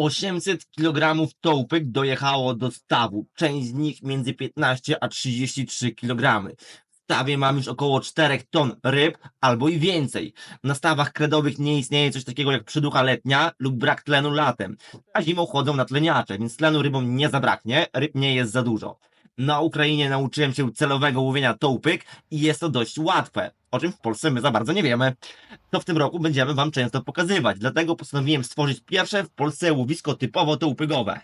800 kg tołpyk dojechało do stawu. Część z nich między 15 a 33 kg. W stawie mam już około 4 ton ryb albo i więcej. Na stawach kredowych nie istnieje coś takiego jak przyducha letnia lub brak tlenu latem. A zimą chodzą na tleniacze, więc tlenu rybom nie zabraknie, ryb nie jest za dużo. Na Ukrainie nauczyłem się celowego łowienia tołpyk i jest to dość łatwe, o czym w Polsce my za bardzo nie wiemy. To w tym roku będziemy Wam często pokazywać, dlatego postanowiłem stworzyć pierwsze w Polsce łowisko typowo tołpygowe.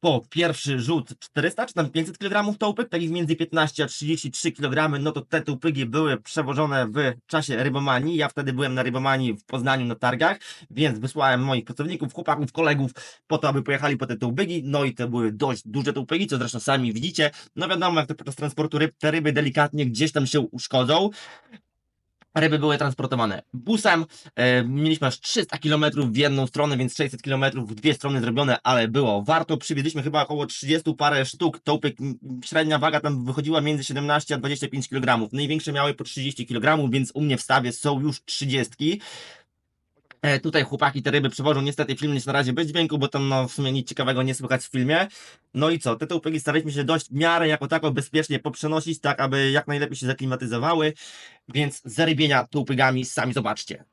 Po pierwszy rzut 400 czy tam 500 kg tołpyk, takich między 15 a 33 kg, no to te tołpygi były przewożone w czasie rybomanii. Ja wtedy byłem na rybomanii w Poznaniu na targach, więc wysłałem moich pracowników, chłopaków, kolegów po to, aby pojechali po te tołpygi. No i to były dość duże tołpygi, co zresztą sami widzicie. No wiadomo, jak to podczas transportu ryb, te ryby delikatnie gdzieś tam się uszkodzą. Ryby były transportowane busem. E, mieliśmy aż 300 km w jedną stronę, więc 600 km w dwie strony zrobione, ale było warto. Przywieźliśmy chyba około 30 parę sztuk. Tołpyk, m, średnia waga tam wychodziła między 17 a 25 kg. Największe miały po 30 kg, więc u mnie w stawie są już 30. E, tutaj chłopaki te ryby przewożą. Niestety film jest na razie bez dźwięku, bo tam no, w sumie nic ciekawego nie słychać w filmie. No i co? Te tołpyki staraliśmy się dość w miarę jako tako bezpiecznie poprzenosić, tak aby jak najlepiej się zaklimatyzowały. Więc zarybienia tołpygami sami zobaczcie.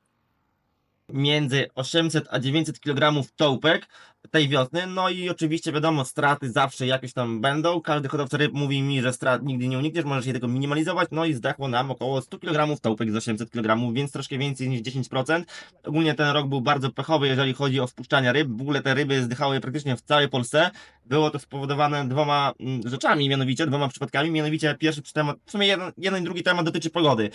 Między 800 a 900 kg tołpek tej wiosny. No i oczywiście wiadomo, straty zawsze jakieś tam będą. Każdy hodowca ryb mówi mi, że strat nigdy nie unikniesz, możesz je tego minimalizować. No i zdechło nam około 100 kg tołpek z 800 kg, więc troszkę więcej niż 10%. Ogólnie ten rok był bardzo pechowy, jeżeli chodzi o wpuszczanie ryb. W ogóle te ryby zdychały praktycznie w całej Polsce. Było to spowodowane dwoma mm, rzeczami, mianowicie dwoma przypadkami. Mianowicie pierwszy temat, w sumie jeden, jeden i drugi temat dotyczy pogody.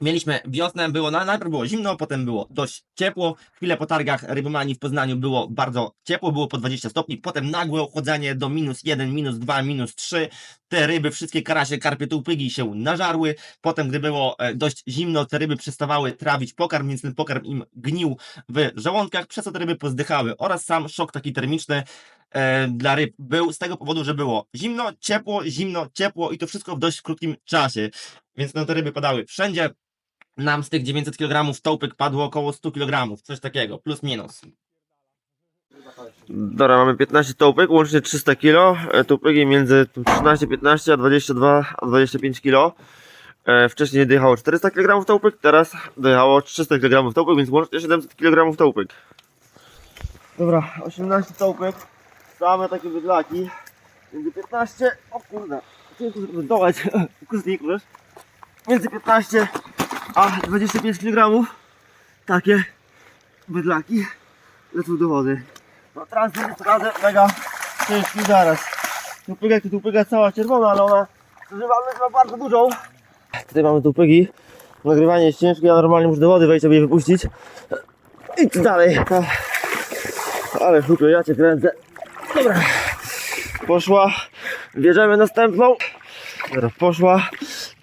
Mieliśmy wiosnę, było na, najpierw było zimno, potem było dość ciepło. Chwilę po targach rybomanii w Poznaniu było bardzo ciepło, było po 20 stopni. Potem nagłe ochłodzenie do minus 1, minus 2, minus 3. Te ryby, wszystkie karasie, karpie, tułpygi się nażarły. Potem, gdy było e, dość zimno, te ryby przestawały trawić pokarm, więc ten pokarm im gnił w żołądkach, przez co te ryby pozdychały. Oraz sam szok taki termiczny e, dla ryb był z tego powodu, że było zimno, ciepło, zimno, ciepło i to wszystko w dość krótkim czasie. Więc no, te ryby padały wszędzie. Nam z tych 900 kg tołpyk padło około 100 kg, coś takiego, plus minus. Dobra, mamy 15 tołpek, łącznie 300 kg. Tołpyki między 13, 15 a 22, a 25 kg. E, Wcześniej dojechało 400 kg tołpyk, teraz dojechało 300 kg tołpyk, więc łącznie 700 kg tołpyk. Dobra, 18 tołpyk, same takie bydlaki. Między 15, o kurde, chciałem dołać, kurde, kurde. Między 15 a 25 kg. Takie bydlaki lecą do wody. No jest razem mega ciężki zaraz. Tupyga tupyga cała czerwona, ale ona zużywalność ma bardzo dużą. Tutaj mamy tupygi. Nagrywanie jest ciężkie, ja normalnie muszę do wody wejść, żeby je wypuścić. I tu dalej. Ale chłopie, ja cię kręcę. Dobra. Poszła. Bierzemy następną. Dobra, poszła.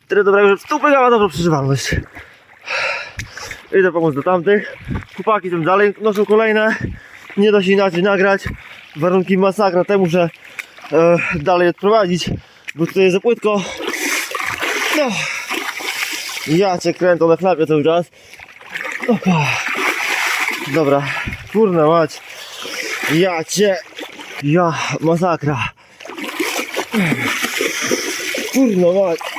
Tyle dobrego, że tupyga ma dobrą przeżywalność. Idę pomóc do tamtych. Chłopaki tam dalej noszą kolejne. Nie da się inaczej nagrać. Warunki masakra temu, że e, dalej odprowadzić, bo tutaj jest za płytko. No. Ja cię kręcę na chlapie cały czas. Opa. Dobra, kurna mać. Ja cię. Ja, masakra. Kurna mać.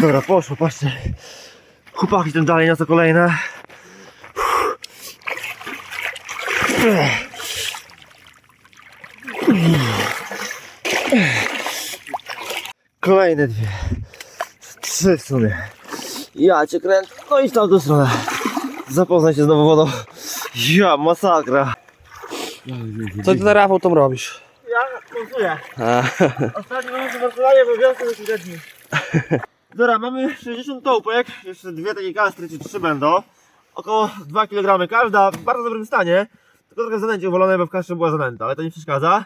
Dobra, poszło, patrzcie. Chłopaki tam dalej na to kolejne. Kolejne dwie. Trzy w sumie. Ja cię kręcę. No i w tamtą stronę. Zapoznaj się z nową wodą. Ja, masakra. Co ty na Rafał tam robisz? Montuję. Ostatni moment montowania, bo wiosnę już widać dni. Dobra, mamy 60 tołpek. Jeszcze dwie takie kastry, czy trzy będą. Około 2 kg każda, w bardzo dobrym stanie. Tylko trochę zanęcie uwolone, bo w kastrze była zanęta, ale to nie przeszkadza.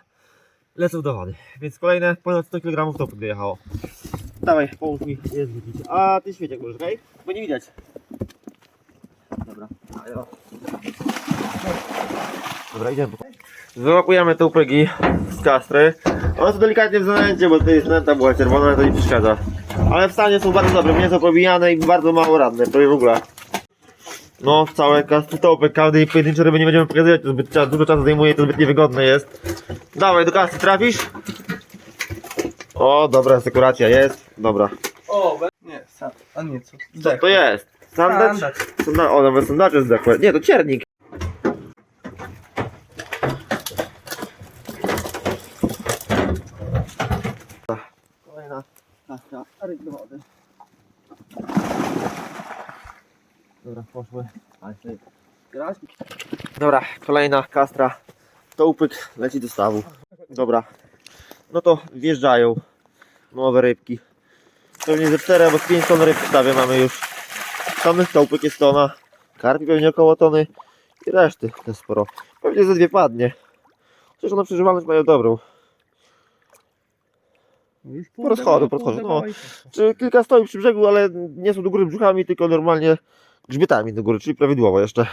Lecą do wody. Więc kolejne ponad 100 kg tołpek dojechało. Dawaj, pomóż mi je zwrócić. A ty świeciak możesz, okej? Bo nie widać. Dobra. Dobra, idziemy. Wyłapujemy te upegi z kastry. One są delikatnie w zanęcie, bo tutaj zanęta była czerwona, ale to nie przeszkadza. Ale w stanie są bardzo dobre, mięso pobijane i bardzo mało radne, prawie w ogóle. No, całe kasty topek, każdej pojedynczej ryby nie będziemy pokazywać, to zbyt dużo czasu zajmuje, to zbyt niewygodne jest. Dawaj, do kasy trafisz? O, dobra, sekuracja jest, dobra. O, nie, sam. A nie, co? Co to jest? Sandacz? Sonda o, nawet sondacze zdechłe. Nie, to ciernik. Kolejna kaska, ryb do wody. Dobra, poszły. Dobra, kolejna kastra. Tołpyk leci do stawu. Dobra. No to wjeżdżają nowe rybki. Pewnie ze 4 albo z 5 ton ryb w stawie mamy już. Samych tołpyk jest tona. Karpi pewnie około tony. I reszty też sporo. Pewnie ze dwie padnie. Chociaż one przeżywalność mają dobrą. Po rozchodu, po rozchodu, no. Czy kilka stoi przy brzegu, ale nie są do góry brzuchami, tylko normalnie grzbietami do góry, czyli prawidłowo jeszcze.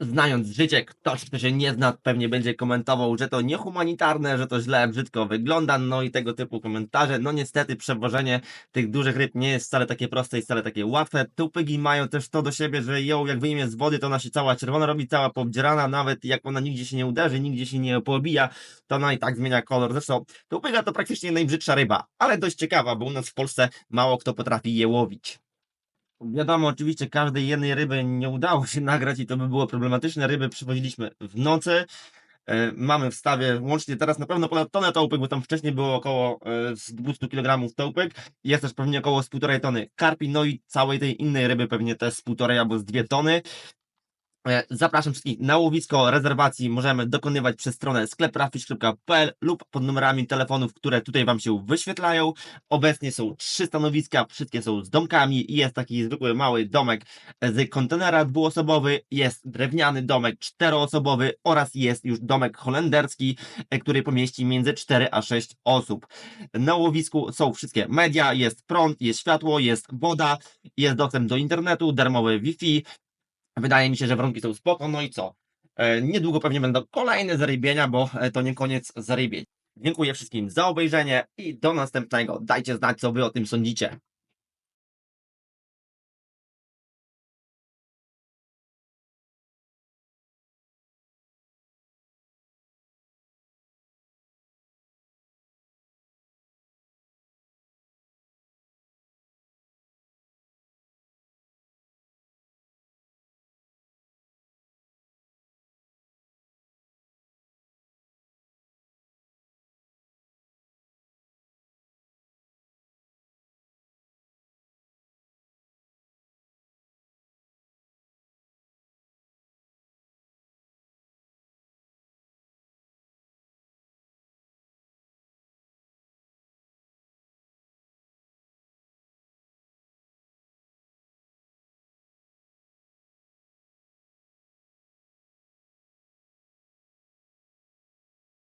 Znając życie, ktoś, kto się nie zna, pewnie będzie komentował, że to niehumanitarne, że to źle, brzydko wygląda, no i tego typu komentarze. No niestety przewożenie tych dużych ryb nie jest wcale takie proste i wcale takie łatwe. Tupygi mają też to do siebie, że ją jak wyjmie z wody, to ona się cała czerwona robi, cała poobdzierana, nawet jak ona nigdzie się nie uderzy, nigdzie się nie poobija, to ona i tak zmienia kolor. Zresztą tupyga to praktycznie najbrzydsza ryba, ale dość ciekawa, bo u nas w Polsce mało kto potrafi je łowić. Wiadomo, oczywiście każdej jednej ryby nie udało się nagrać i to by było problematyczne. Ryby przywoziliśmy w nocy. E, Mamy w stawie łącznie teraz na pewno ponad tonę tołpek, bo tam wcześniej było około e, z 200 kg tołpek. Jest też pewnie około z 1,5 tony karpi, no i całej tej innej ryby pewnie też z 1,5 albo z 2 tony. E, Zapraszam wszystkich na łowisko rezerwacji. Możemy dokonywać przez stronę skleprafish.pl lub pod numerami telefonów, które tutaj Wam się wyświetlają. Obecnie są trzy stanowiska, wszystkie są z domkami. Jest taki zwykły mały domek z kontenera dwuosobowy, jest drewniany domek czteroosobowy oraz jest już domek holenderski, e, który pomieści między 4 a 6 osób. Na łowisku są wszystkie media, jest prąd, jest światło, jest woda, jest dostęp do internetu, darmowe Wi-Fi. Wydaje mi się, że warunki są spoko, no i co? E, Niedługo pewnie będą kolejne zarybienia, bo e, to nie koniec zarybień. Dziękuję wszystkim za obejrzenie i do następnego. Dajcie znać, co wy o tym sądzicie.